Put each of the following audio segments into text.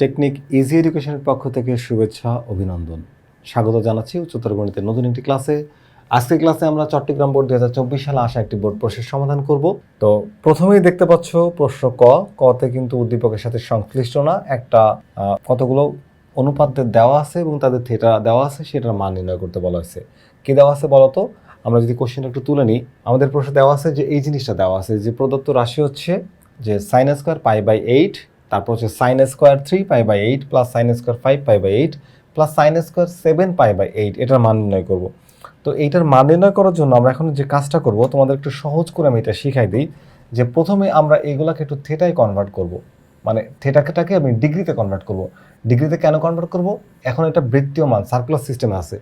Technique easy এডুকেশনের পক্ষ থেকে শুভেচ্ছা, অভিনন্দন। স্বাগত জানাচ্ছি উচ্চতর গণিতের নতুন একটি ক্লাসে। আজকের ক্লাসে আমরা চট্টগ্রাম বোর্ড দু হাজার চব্বিশ সালে আসা একটি বোর্ড প্রশ্নের সমাধান করব। তো প্রথমেই দেখতে পাচ্ছ প্রশ্ন ক। কতে কিন্তু উদ্দীপকের সাথে সংশ্লিষ্ট না। একটা কতগুলো অনুপাতদের দেওয়া আছে এবং তাদের থিয়েটা দেওয়া আছে, সেটার মান নির্ণয় করতে বলা হয়েছে। কি দেওয়া আছে বলতো? আমরা যদি কোশ্চেনটা একটু তুলে নিই, আমাদের প্রশ্ন দেওয়া আছে যে এই জিনিসটা দেওয়া আছে যে প্রদত্ত রাশি হচ্ছে যে sine square pi by eight তারপর হচ্ছে sine square three pi by eight plus sine square five pi by eight plus sine square seven pi by eight এটার মান নির্ণয় করব। তো এইটার মান নির্ণয় করার জন্য আমরা এখন যে কাজটা করব, তোমাদের একটু সহজ করে আমি এটা শিখাই দিই যে প্রথমে আমরা এইগুলাকে একটু থেটায় কনভার্ট করব। মানে থেটাকেটাকে আমি ডিগ্রিতে কনভার্ট করব। ডিগ্রিতে কেন কনভার্ট করব? এখন এটা বৃত্তীয় মান সার্কুলার সিস্টেমে আছে।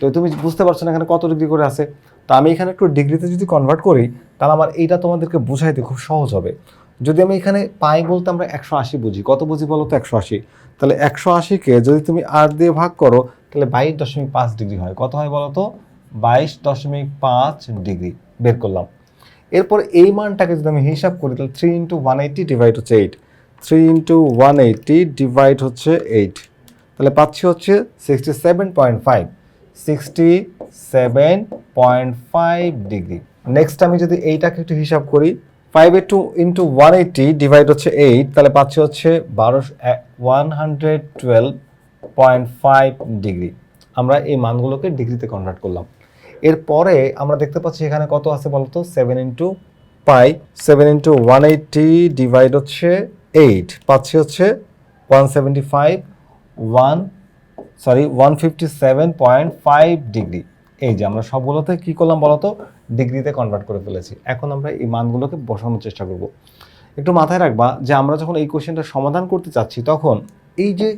তো তুমি বুঝতে পারছ না এখানে কত ডিগ্রি করে আছে? তো আমি এখানে একটু ডিগ্রিতে যদি কনভার্ট করি, তাহলে আমার এইটা তোমাদেরকে বোঝাইতে খুব সহজ হবে। যদি আমি এখানে পাই বলতে আমরা একশো আশি বুঝি, কত বুঝি বলো তো একশো আশি? তাহলে একশো আশিকে যদি তুমি আট দিয়ে ভাগ করো, তাহলে বাইশ দশমিক পাঁচ ডিগ্রি হয়। কত হয় বলো তো? বাইশ দশমিক পাঁচ ডিগ্রি। বের করলাম। এরপর এই মানটাকে যদি আমি হিসাব করি, তাহলে three into one eighty divide হচ্ছে eight three into one eighty divide হচ্ছে এইট তাহলে পাচ্ছি হচ্ছে sixty seven point five sixty seven point five degree. Next আমি যদি এইটাকে একটু হিসাব করি five two into one eighty divide হচ্ছে এইট তাহলে পাচ্ছি হচ্ছে বারোশো one hundred twelve point five degree আমরা এই মানগুলোকে ডিগ্রিতে কনভার্ট করলাম। এরপরে আমরা দেখতে পাচ্ছি এখানে কত আছে বলতো? Seven into pi seven into one eighty divide হচ্ছে এইট পাচ্ছি হচ্ছে one seventy five one sorry one fifty seven point five degree এই যে আমরা সবগুলোতে কী করলাম বলতো? ডিগ্রিতে কনভার্ট করে ফেলেছি। এখন আমরা এই মানগুলোকে বসানোর চেষ্টা করব। একটু মাথায় রাখবা যে আমরা যখন এই কোশ্চেনটা সমাধান করতে চাচ্ছি, তখন এই যে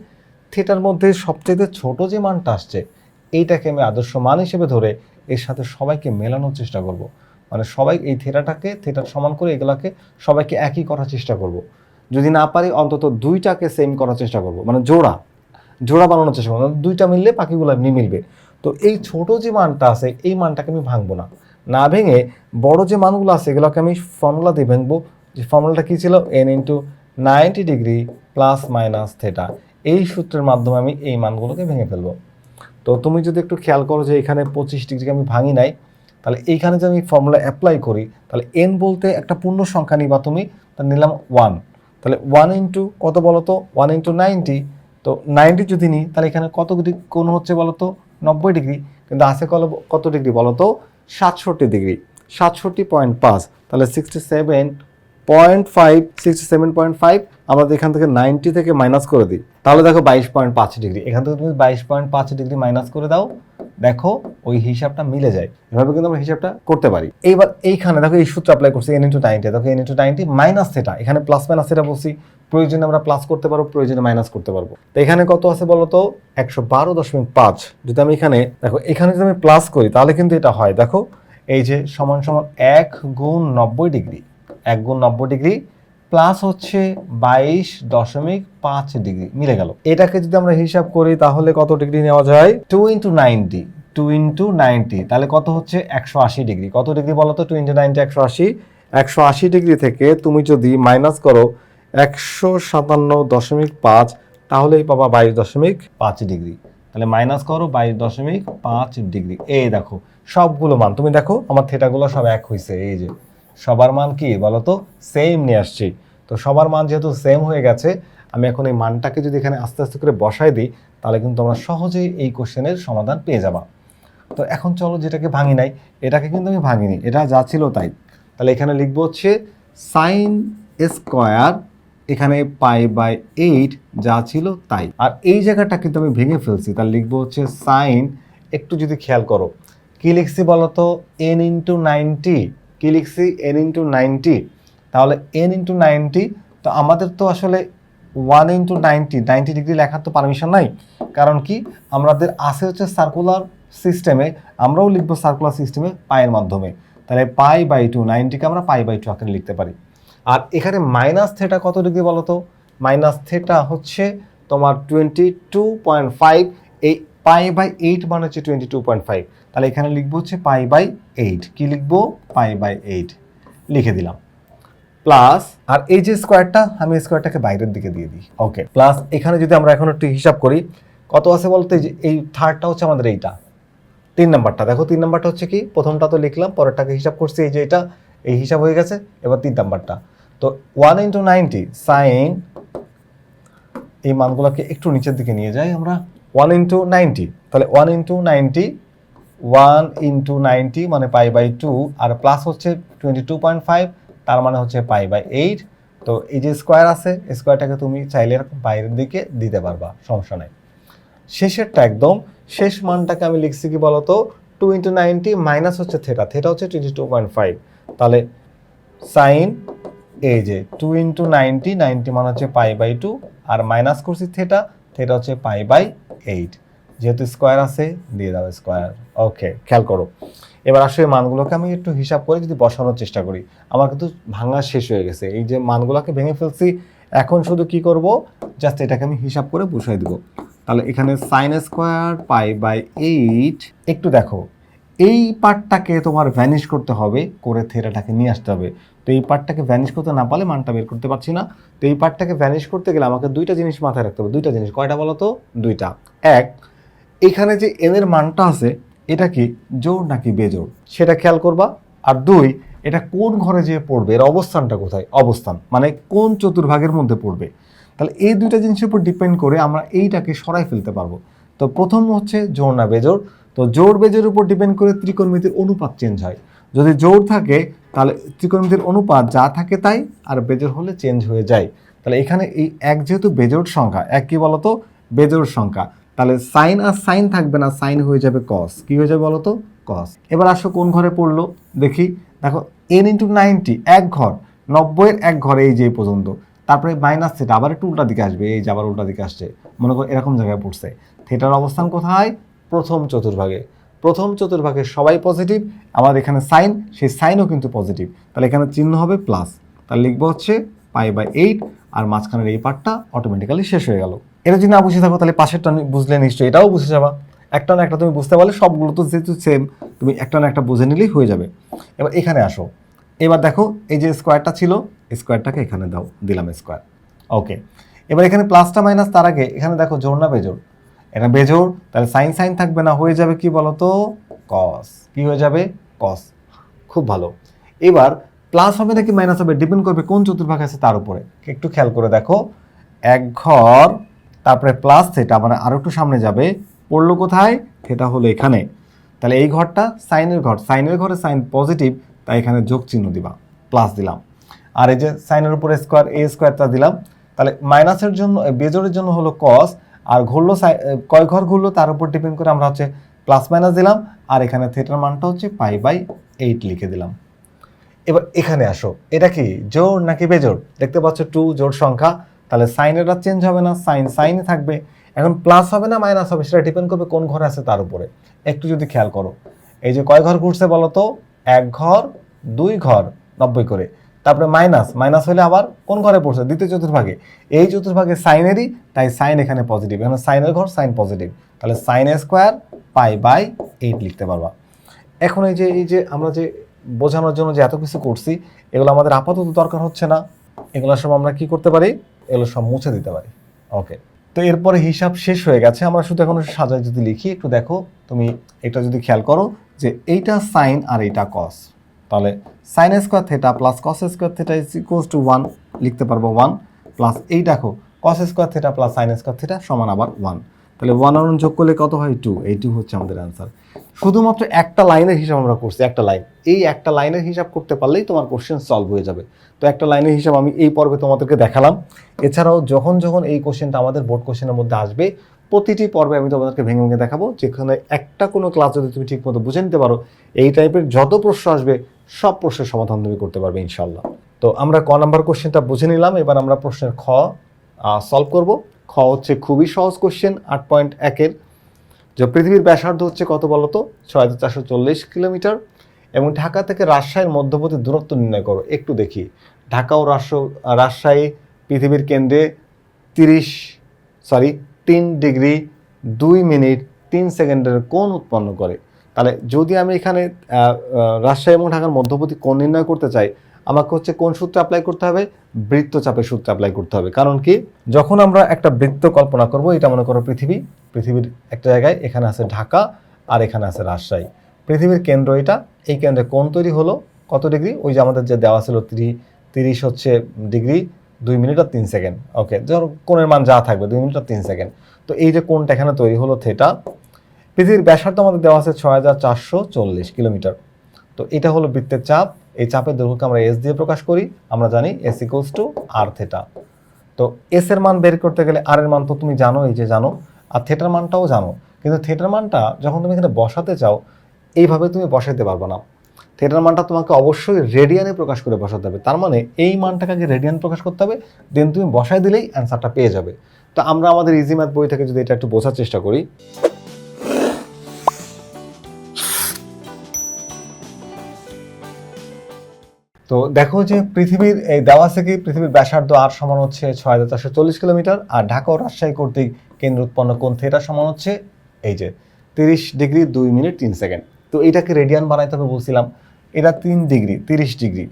থিয়েটার মধ্যে সবচেয়ে ছোট যে মানটা আসছে, এইটাকে আমি আদর্শ মান হিসেবে ধরে এর সাথে সবাইকে মেলানোর চেষ্টা করব। মানে সবাই এই থিয়েটারটাকে থিয়েটার সমান করে এগুলাকে সবাইকে একই করার চেষ্টা করব। যদি না পারি, অন্তত দুইটাকে সেম করার চেষ্টা করব। মানে জোড়া জোড়া বানানোর চেষ্টা করব। দুইটা মিললে পাখিগুলো এমনি মিলবে। তো এই ছোট যে মানটা আছে, এই মানটাকে আমি ভাঙবো না। না ভেঙে বড় যে মানগুলো আছে, এগুলোকে আমি ফর্মুলা দিয়ে ভেঙবো। যে ফর্মুলাটা কী ছিল? N into ninety degree plus minus theta এই সূত্রের মাধ্যমে আমি এই মানগুলোকে ভেঙে ফেলব। তো তুমি যদি একটু খেয়াল করো যে এখানে পঁচিশ ডিগ্রিকে আমি ভাঙি নাই, তাহলে এইখানে যে আমি ফর্মুলা অ্যাপ্লাই করি, তাহলে এন বলতে একটা পূর্ণ সংখ্যা নিবা তুমি তাহলে নিলাম ওয়ান তাহলে ওয়ান ইন্টু কত বলো তো? ওয়ান ইন্টু নাইনটি তো নাইনটি যদি নিই, তাহলে এখানে কত ডিগ্রি কোন হচ্ছে বলো তো? নব্বই ডিগ্রি। কিন্তু আছে কত কত ডিগ্রি বলো তো? সাতষট্টি ডিগ্রি, সাতষট্টি পয়েন্ট পাঁচ, তাহলে sixty seven point five sixty seven point five আমরা এখান থেকে নাইনটি থেকে মাইনাস করে দিই, তাহলে দেখো বাইশ পয়েন্ট পাঁচ ডিগ্রি। এখান থেকে তুমি বাইশ পয়েন্ট পাঁচ ডিগ্রি মাইনাস করে দাও, দেখো ওই হিসাবটা মিলে যায়। এভাবে কিন্তু আমরা হিসাবটা করতে পারি। এইবার এইখানে দেখো এই সূত্র অ্যাপ্লাই করছি এন ইন্টু নাইনটি দেখো এন ইন্টু নাইনটি মাইনাস সেটা এখানে প্লাস মাইনাস সেটা বলছি। প্রয়োজনে আমরা প্লাস করতে পারব, প্রয়োজনে মাইনাস করতে পারব। তো এখানে কত আছে বলো তো একশো বারো দশমিক পাঁচ। যদি আমি এখানে, দেখো, এখানে যদি আমি প্লাস করি, তাহলে কিন্তু এটা হয়। দেখো, এই যে সমান সমান এক গুণ নব্বই ডিগ্রি। এক গুণ নব্বই ডিগ্রি প্লাস হচ্ছে বাইশ দশমিক পাঁচ ডিগ্রি। মিলে গেল। এটাকে যদি আমরা হিসাব করি, তাহলে কত ডিগ্রি নেওয়া যায়? Two into ninety two into ninety তাহলে কত হচ্ছে? একশো আশি ডিগ্রি। কত ডিগ্রি বলো তো টু ইন্টু নাইনটি একশো আশি। একশো আশি ডিগ্রি থেকে তুমি যদি মাইনাস করো একশো সাতান্ন দশমিক পাঁচ, তাহলেই পাবা বাইশ দশমিক পাঁচ ডিগ্রি। তাহলে মাইনাস করো বাইশ দশমিক পাঁচ ডিগ্রি। এই দেখো, সবগুলো মান। তুমি দেখো, আমার থেটাগুলো সব এক হয়েছে এই যে। সবার মান কি বলো তো সেম নিয়ে আসছি। তো সবার মান যেহেতু সেম হয়ে গেছে, আমি এখন এই মানটাকে যদি এখানে আস্তে আস্তে করে বসাই দিই, তাহলে কিন্তু আমরা সহজেই এই কোশ্চেনের সমাধান পেয়ে যাবা। তো এখন চলো যেটাকে ভাঙি নাই, এটাকে কিন্তু আমি ভাঙিনি। এটা যা ছিল তাই। তাহলে এখানে লিখব হচ্ছে সাইন স্কোয়ার এখানে পাই বাই এইট যা ছিল তাই। আর এই জায়গাটা কিন্তু আমি ভেঙে ফেলছি। তাহলে লিখব হচ্ছে সাইন। একটু যদি খেয়াল করো, কি লিখছি বলো তো এন ইন্টু নাইনটি কি লিখছি? এন ইন্টু নাইনটি তাহলে এন ইন্টু নাইনটি তো আমাদের তো আসলে one into ninety ninety degree লেখার তো পারমিশন নাই। কারণ কি? আমাদের আছে হচ্ছে সার্কুলার সিস্টেমে আমরাও লিখব সার্কুলার সিস্টেমে পায়ের মাধ্যমে। তাহলে পাই বাই টু নাইনটিকে আমরা পাই বাই টু আকারে লিখতে পারি। আর এখানে মাইনাস থেটা কত ডিগ্রি বলো তো মাইনাস থেটা হচ্ছে তোমার টোয়েন্টি টু পয়েন্ট ফাইভ এই পাই বাই এইট মানে হচ্ছে টোয়েন্টি টু পয়েন্ট ফাইভ তাহলে এখানে লিখব হচ্ছে পাই বাই এইট কী লিখব? পাই বাই এইট লিখে দিলাম। প্লাস আর এই যে স্কোয়ারটা আমি স্কোয়ারটাকে বাইরের দিকে দিয়ে দিই। ওকে প্লাস এখানে যদি আমরা এখন একটু হিসাব করি, কত আছে বলতে? যে, এই থার্ডটা হচ্ছে আমাদের এইটা। তিন নাম্বারটা। দেখো, তিন নাম্বারটা হচ্ছে কি? প্রথমটা তো লিখলাম, পরেরটাকে হিসাব করছি, এই যে এটা, এই হিসাব হয়ে গেছে, এবার তিন নাম্বারটা। তো ওয়ান ইন্টু নাইনটি সাইন এই মানগুলোকে একটু নিচের দিকে নিয়ে যাই আমরা। ওয়ান ইন্টু নাইনটি তাহলে into ninety one into ninety ninety মানে পাই বাই টু আর প্লাস হচ্ছে টোয়েন্টি টু পয়েন্ট ফাইভ তার মানে হচ্ছে পাই বাই এইট তো এই যে স্কোয়ার আছে স্কোয়ারটাকে তুমি চাইলে বাইরের দিকে দিতে পারবা, সমস্যা নাই। শেষেরটা একদম, শেষ মানটাকে আমি লিখছি কি বলতো? টু ইন্টু নাইনটি মাইনাস হচ্ছে থেটা থেটা হচ্ছে টোয়েন্টি টু পয়েন্ট ফাইভ তাহলে সাইন এই যে টু ইন্টু নাইনটি নাইনটি মানে হচ্ছে পাই বাই টু আর মাইনাস করছি থেটা থেটা হচ্ছে পাই বাই এইট যেহেতু স্কোয়ার আছে, দিয়ে দাও স্কোয়ার ওকে খেয়াল করো। এবার আসলে মানগুলোকে আমি একটু হিসাব করে যদি বসানোর চেষ্টা করি। আমার কিন্তু ভাঙা শেষ হয়ে গেছে। এই যে মানগুলোকে ভেঙে ফেলছি, এখন শুধু কি করব? জাস্ট এটাকে আমি হিসাব করে বসাই দেবো। তাহলে এখানে sine square pi by eight একটু দেখো। এই পার্টটাকে তোমার ভ্যানিশ করতে হবে, করে থেরাটাকে নিয়ে আসতে হবে। তো এই পার্টটাকে ভ্যানিশ করতে না পারলে মানটা বের করতে পারছি না। তো এই পার্টটাকে ভ্যানিশ করতে গেলে আমাকে দুইটা জিনিস মাথায় রাখতে হবে। দুইটা জিনিস, কয়টা বলো তো? দুইটা। এক, এখানে যে এনের মানটা আছে, এটা কি জোর নাকি বেজোর সেটা খেয়াল করবা। আর দুই, এটা কোন ঘরে যেয়ে পড়বে? এর অবস্থানটা কোথায়? অবস্থান মানে কোন চতুর্ভাগের মধ্যে পড়বে? তাহলে এই দুইটা জিনিসের উপর ডিপেন্ড করে আমরা এইটাকে সরাই ফেলতে পারব। তো প্রথম হচ্ছে জোর না বেজোর তো জোর বেজোর উপর ডিপেন্ড করে ত্রিকোণমিতির অনুপাত চেঞ্জ হয়। যদি জোর থাকে তাহলে ত্রিকোণমিতির অনুপাত যা থাকে তাই, আর বেজোর হলে চেঞ্জ হয়ে যায়। তাহলে এখানে এই এক যেহেতু বেজোড় সংখ্যা, এক কি বলতো? বেজোড় সংখ্যা। তাহলে সাইন আর সাইন থাকবে না সাইন হয়ে যাবে কস কি হয়ে যাবে বলতো? কস এবার আসো কোন ঘরে পড়ল? দেখি। দেখো এন ইন্টু নাইনটি এক ঘর। নব্বইয়ের এক ঘরে, এই যে পর্যন্ত। তারপরে মাইনাস থেটা আবার একটু উল্টা দিকে আসবে, এই যে আবার উল্টা দিকে আসছে। মনে করো এরকম জায়গায় পড়ছে। থেটার অবস্থান কোথায়? প্রথম চতুর্ভাগে। প্রথম চতুর্ভাগে সবাই পজিটিভ আমাদের এখানে সাইন, সেই সাইনও কিন্তু পজিটিভ তাহলে এখানে চিহ্ন হবে প্লাস তাহলে লিখব হচ্ছে পাই বাই এইট আর মাঝখানের এই পার্টটা অটোমেটিক্যালি শেষ হয়ে গেল। এটা যদি না বুঝে থাকো, তাহলে পাশেরটা বুঝলে নিশ্চয়ই এটাও বুঝে যাবা। একটা না একটা তুমি বুঝতে পারলে সবগুলো তো যেহেতু সেম তুমি একটা না একটা বুঝে নিলেই হয়ে যাবে। এবার এখানে আসো। এবার দেখো, এই যে স্কোয়ারটা ছিল স্কোয়ারটাকে এখানে দাও, দিলাম স্কোয়ার ওকে এবার এখানে প্লাসটা মাইনাস তার আগে, এখানে দেখো জোর না বেজোর এটা বেজোর তাহলে সাইন সাইন থাকবে না, হয়ে যাবে কি বলতো? কস কি হয়ে যাবে? কস খুব ভালো। এবার প্লাস হবে নাকি মাইনাস হবে ডিপেন্ড করবে কোন চতুর্ভাগ আছে তার উপরে। একটু খেয়াল করে দেখো। এক ঘর, তারপরে প্লাস থেটা মানে আরও একটু সামনে যাবে, পড়ল কোথায়? থেটা হলো এখানে। তাহলে এই ঘরটা সাইনের ঘর। সাইনের ঘরে সাইন পজিটিভ তাই এখানে যোগ চিহ্ন দিবা। প্লাস দিলাম। আর এই যে সাইনের উপরে স্কোয়ার এ স্কোয়ারটা দিলাম। তাহলে মাইনাসের জন্য বেজোরের জন্য হলো কস আর ঘুরলো কয় ঘর ঘুরলো তার উপর ডিপেন্ড করে আমরা হচ্ছে প্লাস মাইনাস দিলাম, আর এখানে থেটার মানটা হচ্ছে পাই বাই এইট লিখে দিলাম। এবার এখানে আসো, এটা কি জোর নাকি বেজোর? দেখতে পাচ্ছ টু জোর সংখ্যা, তাহলে সাইনের আর চেঞ্জ হবে না সাইন সাইনে থাকবে। এখন প্লাস হবে না মাইনাস হবে, সেটা ডিপেন্ড করবে কোন ঘরে আছে তার উপরে। একটু যদি খেয়াল করো, এই যে কয় ঘর ঘুরছে বলো তো? এক ঘর, দুই ঘর, নব্বই করে। তারপরে মাইনাস মাইনাস হলে আবার কোন ঘরে পড়ছে? দ্বিতীয় চতুর্ভাগে। এই চতুর্ভাগে সাইনেরই তাই সাইন এখানে পজিটিভ এখানে সাইনের ঘর সাইন পজিটিভ তাহলে sine square pi by eight লিখতে পারবা। এখন এই যে এই যে আমরা যে বোঝানোর জন্য যে এত কিছু করছি, এগুলো আমাদের আপাতত দরকার হচ্ছে না। এগুলো সব আমরা কি করতে পারি? এগুলো সব মুছে দিতে পারি। ওকে। তো এরপরে হিসাব শেষ হয়ে গেছে। আমরা শুধু এখন সাজায় যদি লিখি, একটু দেখো। তুমি এটা যদি খেয়াল করো যে এইটা সাইন আর এইটা কস তাহলে sine square theta plus cos square theta is equals to one লিখতে পারব ওয়ান প্লাস এই দেখো cos square theta plus sine square theta সমান আবার ওয়ান তাহলে ওয়ান আর যোগ করলে কত হয়? টু এই টু হচ্ছে আমাদের অ্যান্সার শুধুমাত্র একটা লাইনের হিসাব আমরা করছি, একটা লাইন এই একটা লাইনের হিসাব করতে পারলেই তোমার কোশ্চেন সলভ হয়ে যাবে। তো একটা লাইনের হিসাব আমি এই পর্বে তোমাদেরকে দেখালাম। এছাড়াও যখন যখন এই কোশ্চেনটা আমাদের বোর্ড কোশ্চেনের মধ্যে আসবে, প্রতিটি পর্বে আমি তোমাদেরকে ভেঙে ভেঙে দেখাবো। যেখানে একটা কোনো ক্লাস যদি তুমি ঠিকমতো বুঝে নিতে পারো, এই টাইপের যত প্রশ্ন আসবে সব প্রশ্নের সমাধান তুমি করতে পারবে ইনশাল্লাহ তো আমরা ক নাম্বার কোশ্চেনটা বুঝে নিলাম, এবার আমরা প্রশ্নের খ সলভ করব। খ হচ্ছে খুবই সহজ কোশ্চেন, আট পয়েন্ট একের যে পৃথিবীর ব্যাসার্ধ হচ্ছে কত বলতো ছয় হাজার চারশো চল্লিশ কিলোমিটার। এবং ঢাকা থেকে রাজশাহীর মধ্যবর্তী দূরত্ব নির্ণয় করো, একটু দেখি। ঢাকা ও রাজশ- রাজশাহী পৃথিবীর কেন্দ্রে তিরিশ সরি তিন ডিগ্রি দুই মিনিট তিন সেকেন্ডের কোণ উৎপন্ন করে। তাহলে যদি আমি এখানে রাজশাহী এবং ঢাকার মধ্যবর্তী কোণ নির্ণয় করতে চাই, আমাকে হচ্ছে কোন সূত্র অ্যাপ্লাই করতে হবে? বৃত্তচাপের সূত্র অ্যাপ্লাই করতে হবে। কারণ কি? যখন আমরা একটা বৃত্ত কল্পনা করব, এটা মনে করো পৃথিবী, পৃথিবীর একটা জায়গায়, এখানে আছে ঢাকা আর এখানে আছে রাজশাহী। পৃথিবীর কেন্দ্র এটা, এই কেন্দ্রে কোন তৈরি হলো কত ডিগ্রি? ওই যে আমাদের যে দেওয়া ছিল তিরি, তিরিশ হচ্ছে ডিগ্রি, দুই মিনিট আর তিন সেকেন্ড। ওকে ধর কোণের মান যা থাকবে, দুই মিনিট আর তিন সেকেন্ড। তো এই যে কোণটা এখানে তৈরি হলো থেটা পৃথিবীর ব্যাসার্ধ আমাদের দেওয়া আছে ছয় হাজার চারশো চল্লিশ কিলোমিটার। তো এটা হলো বৃত্তের চাপ। এই চাপের দৈর্ঘ্যকে আমরা এস দিয়ে প্রকাশ করি। আমরা জানি s equals to r theta তো এস এর মান বের করতে গেলে আর এর মান তো তুমি জানো এই যে জানো, আর থেটার মানটাও জানো। কিন্তু থেটার মানটা যখন তুমি এখানে বসাতে চাও, এইভাবে তুমি বসাতে পারবে না। থেটার মানটা তোমাকে অবশ্যই রেডিয়ানে প্রকাশ করে বসাতে হবে। তার মানে এই মানটাকে আগে রেডিয়ান প্রকাশ করতে হবে দেন তুমি বসায় দিলেই অ্যান্সারটা পেয়ে যাবে। তো আমরা আমাদের ইজি ম্যাথ বই থেকে যদি এটা একটু বোঝার চেষ্টা করি। তো দেখো যে পৃথিবীর, এই দেওয়া থেকে পৃথিবীর ব্যাসার্ধ আর সমান হচ্ছে ছয় হাজার চারশো চল্লিশ কিলোমিটার, আর ঢাকা ও রাজশাহী কর্তৃক কেন্দ্র উৎপন্ন কোন থেটা সমান হচ্ছে এই যে তিরিশ ডিগ্রি দুই মিনিট তিন সেকেন্ড। তো এটাকে রেডিয়ান বানাইতে হবে বলছিলাম, এটা তিন ডিগ্রি, তিরিশ ডিগ্রি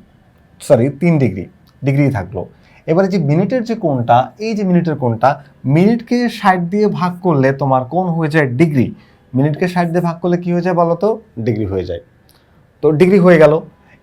সরি তিন ডিগ্রি ডিগ্রি থাকল। এবারে যে মিনিটের যে কোণটা, এই যে মিনিটের কোণটা, মিনিটকে ষাট দিয়ে ভাগ করলে তোমার কোণ হয়ে যায় ডিগ্রি। মিনিটকে ষাট দিয়ে ভাগ করলে কি হয়ে যায় বলো তো ডিগ্রি হয়ে যায়। তো ডিগ্রি হয়ে গেল।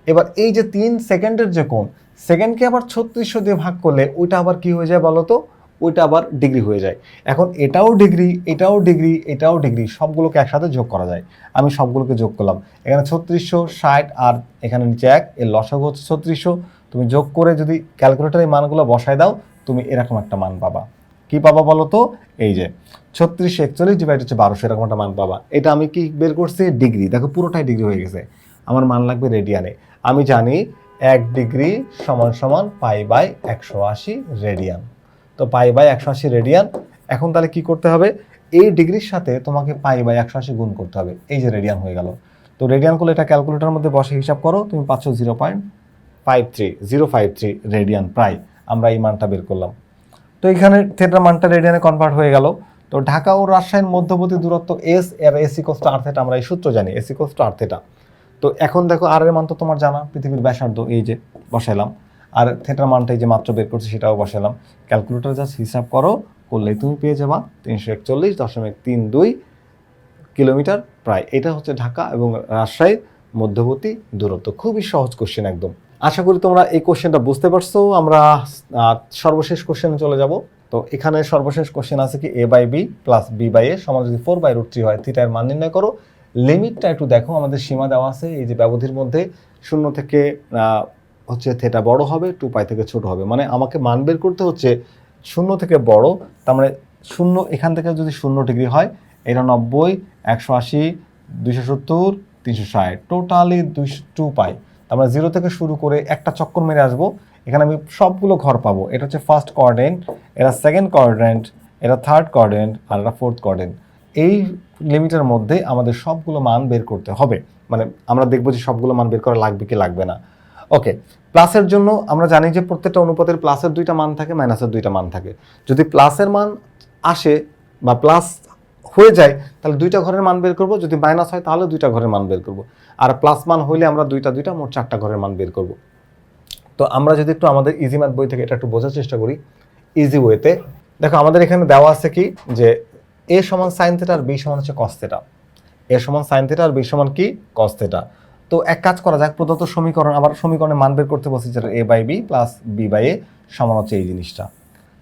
এবার এই যে তিন সেকেন্ডের যে কোণ, সেকেন্ডকে আবার ছত্রিশশো দিয়ে ভাগ করলে ওইটা আবার কি হয়ে যায় বলো তো ওইটা আবার ডিগ্রি হয়ে যায়। এখন এটাও ডিগ্রি এটাও ডিগ্রি এটাও ডিগ্রি, সবগুলোকে একসাথে যোগ করা যায়। আমি সবগুলোকে যোগ করলাম। এখানে ছত্রিশশো, ষাট আর এখানে নিচে এক, এর লসাগু হচ্ছে ছত্রিশশো। তুমি যোগ করে যদি ক্যালকুলেটারে মানগুলো বসায় দাও, তুমি এরকম একটা মান পাবা। কি পাবা বলো তো এই যে ছত্রিশ, একচল্লিশ ডিভাইড হচ্ছে বারোশো, এরকম একটা মান পাবা। এটা আমি কি বের করছি? ডিগ্রি। দেখো পুরোটাই ডিগ্রি হয়ে গেছে। আমার মান লাগবে রেডিয়ানে। আমি জানি এক ডিগ্রি সমান সমান পাই বাই একশো আশি রেডিয়ান। তো পাই বাই একশো আশি রেডিয়ান, এখন তাহলে কি করতে হবে? এই ডিগ্রির সাথে তোমাকে পাই বাই একশো আশি গুণ করতে হবে। এই যে রেডিয়ান হয়ে গেল। তো রেডিয়ান করলে এটা ক্যালকুলেটার মধ্যে বসে হিসাব করো, তুমি পাচ্ছ zero point five three, zero five three radian প্রায়। আমরা এই মানটা বের করলাম। তো এখানে থেটার মানটা রেডিয়ানে কনভার্ট হয়ে গেল। তো ঢাকা ও রাজশাহীর মধ্যবর্তী দূরত্ব এস এর এসি কোস্ট আর থেটা আমরা এই সূত্র জানি এসি কোস্ট আর থেটা তো এখন দেখো আর এর মান তো তোমার জানা, পৃথিবীর ব্যাসার্ধ এই যে বসাইলাম। আর থেটার মানটা এই যে মাত্র বের করছি সেটাও বসালাম ক্যালকুলেটর জাস্ট হিসাব করো, করলেই তুমি পেয়ে যাবা তিনশো একচল্লিশ দশমিক তিন দুই কিলোমিটার প্রায়। এটা হচ্ছে ঢাকা এবং রাজশাহীর মধ্যবর্তী দূরত্ব। খুবই সহজ কোশ্চেন একদম। আশা করি তোমরা এই কোশ্চেনটা বুঝতে পারছ। আমরা সর্বশেষ কোশ্চেনে চলে যাব। তো এখানে সর্বশেষ কোশ্চেন আছে কি a by b plus b by a সমান যদি ফোর বাই রুট থ্রি হয় থিটার মান নির্ণয় করো। লিমিটটা একটু দেখো, আমাদের সীমা দেওয়া আছে, এই যে ব্যবধির মধ্যে শূন্য থেকে হচ্ছে থেটা বড় হবে, টু পাই থেকে ছোট হবে। মানে আমাকে মান বের করতে হচ্ছে শূন্য থেকে বড়, তার মানে শূন্য, এখান থেকে যদি শূন্য ডিগ্রি হয়, এটা নব্বই, একশো আশি, দুইশো সত্তর, তিনশো ষাট, টোটালি দুইশো, টু পাই। তার মানে জিরো থেকে শুরু করে একটা চক্কর মেরে আসব, এখানে আমি সবগুলো ঘর পাবো। এটা হচ্ছে ফার্স্ট কোয়ার্ডেন্ট এটা সেকেন্ড কোয়ার্ডেন্ট এটা থার্ড কোয়ার্ডেন্ট আর এটা ফোর্থ কোয়ার্ডেন্ট এই লিমিটের মধ্যে আমাদের সবগুলো মান বের করতে হবে। মানে আমরা দেখব যে সবগুলো মান বের করা লাগবে কি লাগবে না। ওকে প্লাসের জন্য আমরা জানি যে প্রত্যেকটা অনুপাতের প্লাসের দুইটা মান থাকে মাইনাসের দুইটা মান থাকে। যদি প্লাসের মান আসে বা প্লাস হয়ে যায়, তাহলে দুইটা ঘরের মান বের করব। যদি মাইনাস হয়, তাহলে দুইটা ঘরের মান বের করব। আর প্লাস মান হইলে আমরা দুইটা দুইটা, মোট চারটা ঘরের মান বের করব। তো আমরা যদি একটু আমাদের ইজি ম্যাথ বই থেকে এটা একটু বোঝার চেষ্টা করি ইজি ওয়েতে দেখো, আমাদের এখানে দেওয়া আছে কি? যে এ সমান সাইন থেটা আর বি সমান হচ্ছে কস থেটা এ সমান সাইন থেটা আর বি সমান কি? কস থেটা তো এক কাজ করা যাক, প্রদত্ত সমীকরণ, আবার সমীকরণে মান বের করতে বলছি যেটা a by b plus b by a সমান হচ্ছে এই জিনিসটা।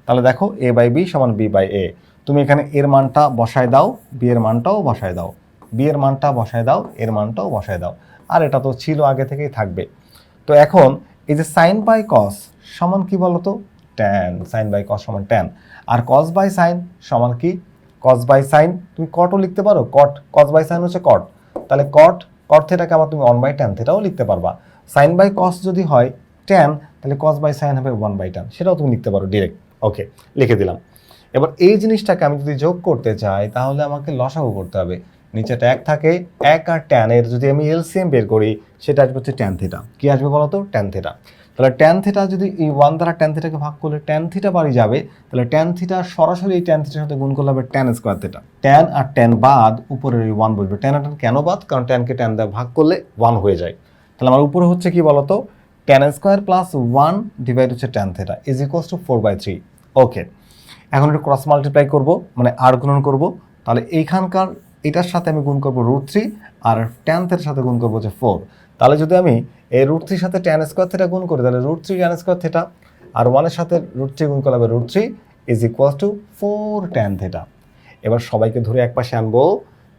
তাহলে দেখো এ বাই বি সমান বি বাই এ তুমি এখানে এর মানটা বসায় দাও বি এর মানটাও বসায় দাও। বি এর মানটা বসায় দাও, এর মানটাও বসায় দাও। আর এটা তো ছিল, আগে থেকেই থাকবে। তো এখন এই যে সাইন বাই কস সমান কি বলতো? ট্যান সাইন বাই কস সমান ট্যান আর কস বাই সাইন সমান কি? কস বাই সাইন তুমি কটও লিখতে পারো? কট কস বাই সাইন হচ্ছে কট তাহলে কট কট থেটাকে আবার তুমি ওয়ান বাই ট্যান থেটাও লিখতে পারবা। সাইন বাই কস যদি হয় ট্যান তাহলে কস বাই সাইন হবে ওয়ান বাই ট্যান সেটাও তুমি লিখতে পারো ডিরেক্ট ওকে লিখে দিলাম। এবার এই জিনিসটাকে আমি যদি যোগ করতে চাই, তাহলে আমাকে লসাগু করতে হবে। নিচেটা এক থাকে, এক আর ট্যানের যদি আমি এলসিএম বের করি, সেটা আসবে হচ্ছে ট্যান থিটা কী আসবে বলো তো ট্যান থিটা তাহলে ট্যান থিটা যদি এই ওয়ান দ্বারা ট্যান থিটাকে ভাগ করলে ট্যান থিটা বাড়ি যাবে, তাহলে ট্যান থিটা সরাসরি এই ট্যান থিটার সাথে গুণ করলে হবে ট্যান স্কোয়ার থিটা ট্যান আর ট্যান বাদ, উপরের এই ওয়ান বসবে। ট্যান আর ট্যান কেন বাদ? কারণ ট্যানকে ট্যান দ্বারা ভাগ করলে ওয়ান হয়ে যায়। তাহলে আমার উপরে হচ্ছে কি বলতো? Tan square plus one divide হচ্ছে tan theta is equals to four by three okay এখন একটু ক্রস মাল্টিপ্লাই করব মানে আর গুণন করব। তাহলে এইখানকার, এটার সাথে আমি গুণ করব রুট থ্রি আর টেনথের সাথে গুণ করব হচ্ছে ফোর তাহলে যদি আমি এই রুট থ্রির সাথে টেন স্কোয়ার থেটা গুণ করি, তাহলে root three tan square theta আর ওয়ানের সাথে রুট থ্রি গুণ করলে root three is equals to four tan theta এবার সবাইকে ধরে এক পাশে আনব।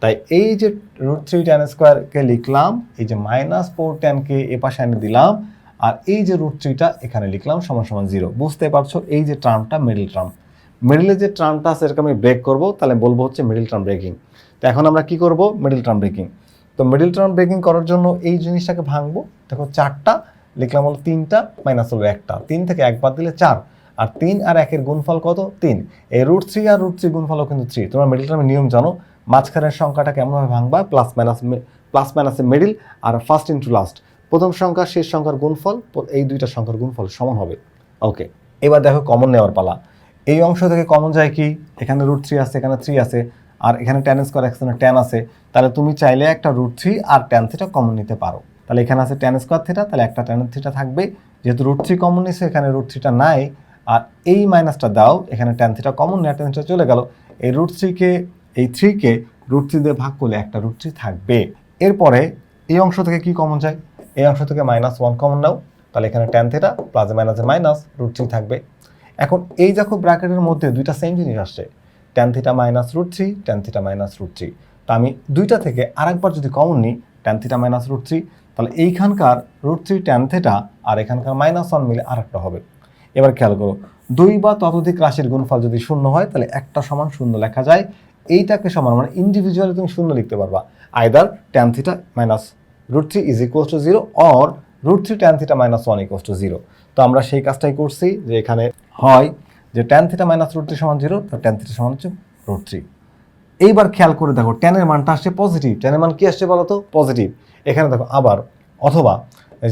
তাই এই যে রুট থ্রি টেন স্কোয়ারকে লিখলাম, এই যে মাইনাস ফোর টেনকে এ পাশে এনে দিলাম, আর এই যে রুট থ্রিটা এখানে লিখলাম সমান সমান জিরো বুঝতে পারছ? এই যে টার্মটা মিডল টার্ম মিডলে যে টার্মটা আছে আমি ব্রেক করব, তাহলে বলব হচ্ছে মিডল টার্ম ব্রেকিং তো এখন আমরা কি করব? মিডল টার্ম ব্রেকিং তো মিডিল টার্ম ব্রেকিং করার জন্য এই জিনিসটাকে ভাঙবো। দেখো চারটা, লিখলাম হলো তিনটা মাইনাস হলো একটা। তিন থেকে এক বাদ দিলে চার। আর তিন আর একের গুণফল কত? তিন। এই রুট থ্রি আর রুট থ্রি গুণফলও কিন্তু থ্রি তোমরা মিডিল টার্মের নিয়ম জানো, মাঝখানের সংখ্যাটা কেমনভাবে ভাঙবা প্লাস মাইনাস প্লাস মাইনাসে মিডিল আর ফার্স্ট ইন্টু লাস্ট প্রথম সংখ্যা, শেষ সংখ্যার গুণফল এই দুইটা সংখ্যার গুণফল সমান হবে। ওকে এবার দেখো কমন নেওয়ার পালা। এই অংশ থেকে কমন যায় কি? এখানে রুট থ্রি আছে, এখানে থ্রি আছে। আর এখানে টেন স্কোয়ার এখানে টেন আছে, তাহলে তুমি চাইলে একটা রুট থ্রি আর টেন থিটা কমন নিতে পারো। তাহলে এখানে আছে টেন স্কোয়ার থিটা তাহলে একটা টেন থিটা থাকবে। যেহেতু রুট থ্রি কমন নিছে, এখানে রুট থ্রিটা নাই, আর এই মাইনাসটা দাও, এখানে টেন থিটা কমন নেই টেন থিটা চলে গেল। এই রুট থ্রিকে এই থ্রিকে রুট থ্রি দিয়ে ভাগ করলে একটা রুট থ্রি থাকবে। এরপরে এই অংশ থেকে কি কমন যায়? এই অংশ থেকে মাইনাস ওয়ান কমন নাও, তাহলে এখানে টেন থিটা প্লাস মাইনাসে মাইনাস রুট থ্রি থাকবে। এখন এই দেখো ব্র্যাকেটের মধ্যে দুইটা সেম জিনিস আসছে। Tan theta minus root three tan theta minus root three তো আমি দুইটা থেকে আরেকবার যদি কমন নিই tan theta minus root three তাহলে এইখানকার রুট থ্রি টেন থিটা আর এখানকার মাইনাস ওয়ান মিলে আরেকটা হবে। এবার খেয়াল করো, দুই বা ততোধিক রাশির গুণফল যদি শূন্য হয়, তাহলে একটা সমান শূন্য লেখা যায়। এইটাকে সমান মানে ইন্ডিভিজুয়ালি তুমি শূন্য লিখতে পারবা। Either tan theta minus root three is equal to zero or root three tan theta minus one equal to zero তো আমরা সেই কাজটাই করছি যে এখানে হয় যে tan theta minus root three সমান জিরো তো টেন থিটা সমান হচ্ছে রুট থ্রি এইবার খেয়াল করে দেখো টেনের মানটা আসছে পজিটিভ টেনের মান কি আসছে বলো তো পজিটিভ এখানে দেখো, আবার, অথবা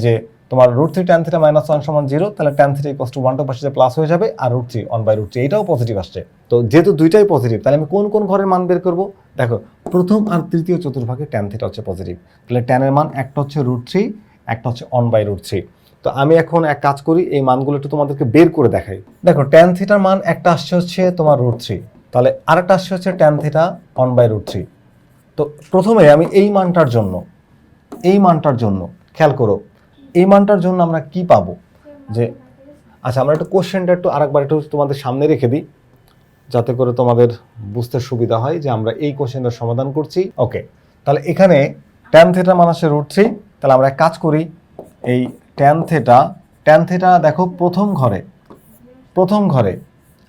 যে তোমার root three tan theta minus one সমান জিরো তাহলে tan three equals to one two পাশে প্লাস হয়ে যাবে, আর root three one by root three এটাও পজিটিভ আসছে। তো যেহেতু দুইটাই পজিটিভ তাহলে আমি কোন কোন ঘরের মান বের করব? দেখো, প্রথম আর তৃতীয় চতুর্ভাগে টেন থিটা হচ্ছে পজিটিভ তাহলে টেনের মান একটা হচ্ছে রুট থ্রি একটা হচ্ছে ওয়ান বাই রুট থ্রি তো আমি এখন এক কাজ করি, এই মানগুলো একটু তোমাদেরকে বের করে দেখাই। দেখো টেন থিটার মান একটা আসছে হচ্ছে তোমার রুট থ্রি তাহলে আরেকটা আসছে হচ্ছে tan theta one by root three তো প্রথমে আমি এই মানটার জন্য, এই মানটার জন্য খেয়াল করো, এই মানটার জন্য আমরা কি পাবো? যে আচ্ছা আমরা একটু কোশ্চেনটা একটু আরেকবার একটু তোমাদের সামনে রেখে দিই, যাতে করে তোমাদের বুঝতে সুবিধা হয় যে আমরা এই কোশ্চেনটার সমাধান করছি। ওকে, তাহলে এখানে ট্যান থেটা মান আসে রুট থ্রি তাহলে আমরা এক কাজ করি, এই ট্যান থেটা ট্যান থেটা দেখো প্রথম ঘরে প্রথম ঘরে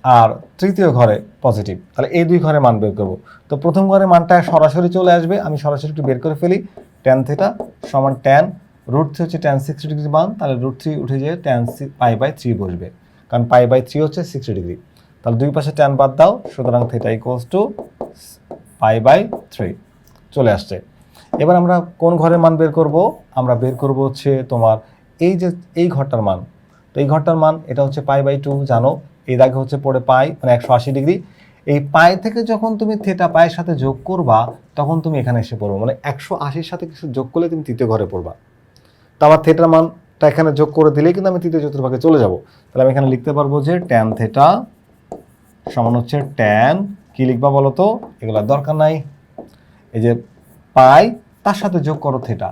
আর তৃতীয় ঘরে পজিটিভ তাহলে এই দুই ঘরে মান বের করব। তো প্রথম ঘরে মানটা সরাসরি চলে আসবে, আমি সরাসরি একটু বের করে ফেলি। ট্যান থেটা সমান ট্যান রুট থ্রি হচ্ছে ট্যান সিক্সটি ডিগ্রি মান, তাহলে রুট থ্রি উঠে যেয়ে ট্যান পাই বাই থ্রি বসবে। কারণ পাই বাই থ্রি হচ্ছে সিক্সটি ডিগ্রি তাহলে দুই পাশে ট্যান বাদ দাও, সুতরাং theta equals to pi by three চলে আসছে। এবার আমরা কোন ঘরের মান বের করব? আমরা বের করব হচ্ছে তোমার এই যে, এই ঘরটার মান, তো এই ঘরটার মান, এটা হচ্ছে পাই বাই টু, জানো? এই দাগে হচ্ছে পড়ে পাই মানে একশো আশি ডিগ্রি। এই পাই থেকে যখন তুমি থেটা পায়ের সাথে যোগ করবা, তখন তুমি এখানে এসে পড়ব। মানে একশো আশির সাথে কিছু যোগ করলে তুমি তৃতীয় ঘরে পড়বা। তো আমার থেটার মানটা এখানে যোগ করে দিলেই কিন্তু আমি তৃতীয় চতুর্ভাগে চলে যাব। তাহলে আমি এখানে লিখতে পারব যে ট্যান থেটা সমান হচ্ছে ট্যান কি লিখবা বলো তো? এগুলোর দরকার নাই। এই যে পাই, তার সাথে যোগ করো থেটা।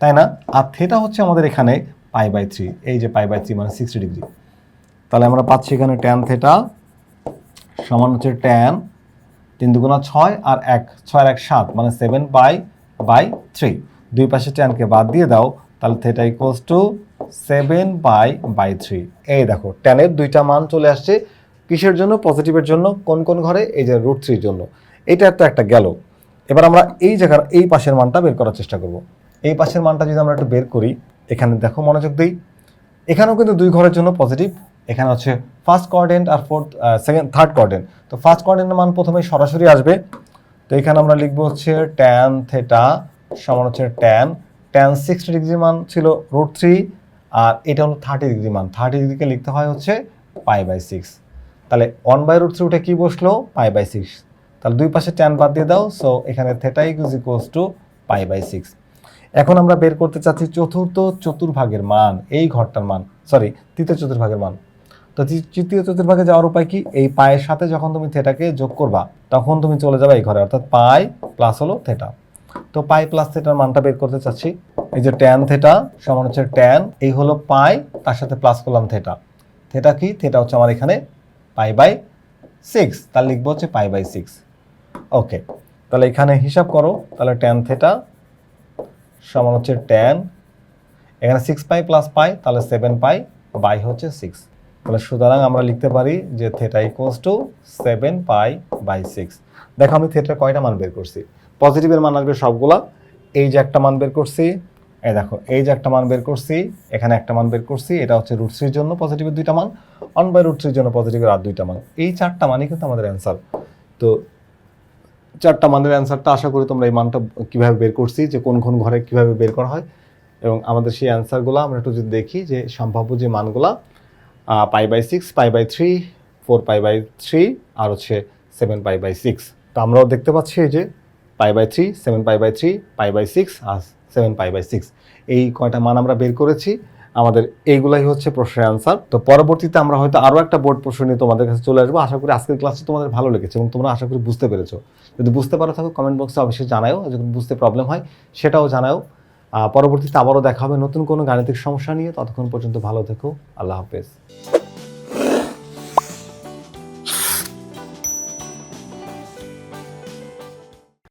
তাই না? আর থেটা হচ্ছে আমাদের এখানে পাই বাই থ্রি এই যে পাই বাই থ্রি মানে সিক্সটি ডিগ্রি তাহলে আমরা পাচ্ছি এখানে ট্যান থেটা সমান হচ্ছে ট্যান তিন দুগুণা ছয় আর এক, ছয় আর এক সাত মানে সেভেন বাই বাই থ্রি দুই পাশে ট্যানকে বাদ দিয়ে দাও, তাহলে theta equals to seven by by three এই দেখো ট্যানের দুইটা মান চলে আসছে কিসের জন্য? পজিটিভের জন্য। কোন কোন ঘরে? এই যে রুট থ্রির জন্য। এটা তো একটা গেল। এবার আমরা এই জায়গার এই পাশের মানটা বের করার চেষ্টা করব। এই পাশের মানটা যদি আমরা একটু বের করি, এখানে দেখো মনোযোগ দিই। এখানেও কিন্তু দুই ঘরের জন্য পজিটিভ এখানে হচ্ছে ফার্স্ট কোয়ার্ডেন্ট আর ফোর্থ সেকেন্ড থার্ড কোয়ার্ডেন্ট তো ফার্স্ট কোয়ার্ডেন্টের মান প্রথমে সরাসরি আসবে। তো এখানে আমরা লিখব হচ্ছে ট্যান থেটা সমান হচ্ছে ট্যান ট্যান সিক্সটি ডিগ্রি মান ছিল রুট থ্রি আর এটা হলো থার্টি ডিগ্রি মান। থার্টি ডিগ্রিকে লিখতে হয় হচ্ছে পাই বাই সিক্স তাহলে ওয়ান বাই রুট থ্রি উঠে কী বসল? পাই বাই সিক্স তাহলে দুই পাশে ট্যান বাদ দিয়ে দাও। সো এখানে theta ইকুজ equals to pi by six এখন আমরা বের করতে চাচ্ছি চতুর্থ চতুর্ভাগের মান, এই ঘরটার মান সরি তৃতীয় চতুর্ভাগের মান। তো তৃতীয় চতুর্ভাগে যাওয়ার উপায় কি? এই পায়ের সাথে যখন তুমি থেটাকে যোগ করবা, তখন তুমি চলে যাবে এই ঘরে, অর্থাৎ পাই প্লাস হলো থেটা। তো পাই প্লাস থেটার মানটা বের করতে চাচ্ছি, এই যে ট্যান থেটা সমান হচ্ছে ট্যান এই হলো পাই, তার সাথে প্লাস করলাম থেটা। থেটা কি? থেটা হচ্ছে আমার এখানে পাই বাই সিক্স তার লিখব হচ্ছে পাই বাই সিক্স ওকে তাহলে এখানে হিসাব করো, তাহলে ট্যান থেটা সমান হচ্ছে ট্যান এখানে সিক্স পাই প্লাস পাই, তাহলে সেভেন পাই বাই হচ্ছে সিক্স তাহলে সুতরাং আমরা লিখতে পারি যে theta equals to seven pi by six দেখো আমি থেটার কয়টা মান বের করছি? পজিটিভের মান আসবে সবগুলা। এই যে একটা মান বের করছি, এই দেখো, এই যে একটা মান বের করছি, এখানে একটা মান বের করছি, এটা হচ্ছে রুট থ্রির জন্য পজিটিভের দুইটা মান অন বাই রুট থ্রির জন্য পজিটিভের আর দুইটা মান। এই চারটা মানই কিন্তু আমাদের অ্যান্সার তো চারটা মানের অ্যান্সারটা আশা করি তোমরা এই মানটা কীভাবে বের করছি, যে কোন কোন ঘরে কীভাবে বের করা হয়। এবং আমাদের সেই অ্যান্সারগুলো আমরা একটু যদি দেখি, যে সম্ভাব্য যে মানগুলা pi by six pi by three four pi by three আর হচ্ছে সেভেন পাই বাই সিক্স তো আমরাও দেখতে পাচ্ছি যে pi by three seven pi by three pi by six R seven pi by six এই কয়টা মান আমরা বের করেছি? আমাদের এইগুলাই হচ্ছে প্রশ্নের অ্যান্সার তো পরবর্তীতে আমরা হয়তো আরও একটা বোর্ড প্রশ্ন নিয়ে তোমাদের কাছে চলে আসব। আশা করি আজকের ক্লাসটি তোমাদের ভালো লেগেছে এবং তোমরা আশা করি বুঝতে পেরেছ। যদি বুঝতে পারো থাকো কমেন্ট বক্সে অবশ্যই জানাও যদি বুঝতে প্রবলেম হয়, সেটাও জানাও পরবর্তীতে আবারও দেখা হবে নতুন কোনো গাণিতিক সমস্যা নিয়ে। ততক্ষণ পর্যন্ত ভালো থেকো। আল্লাহ হাফেজ।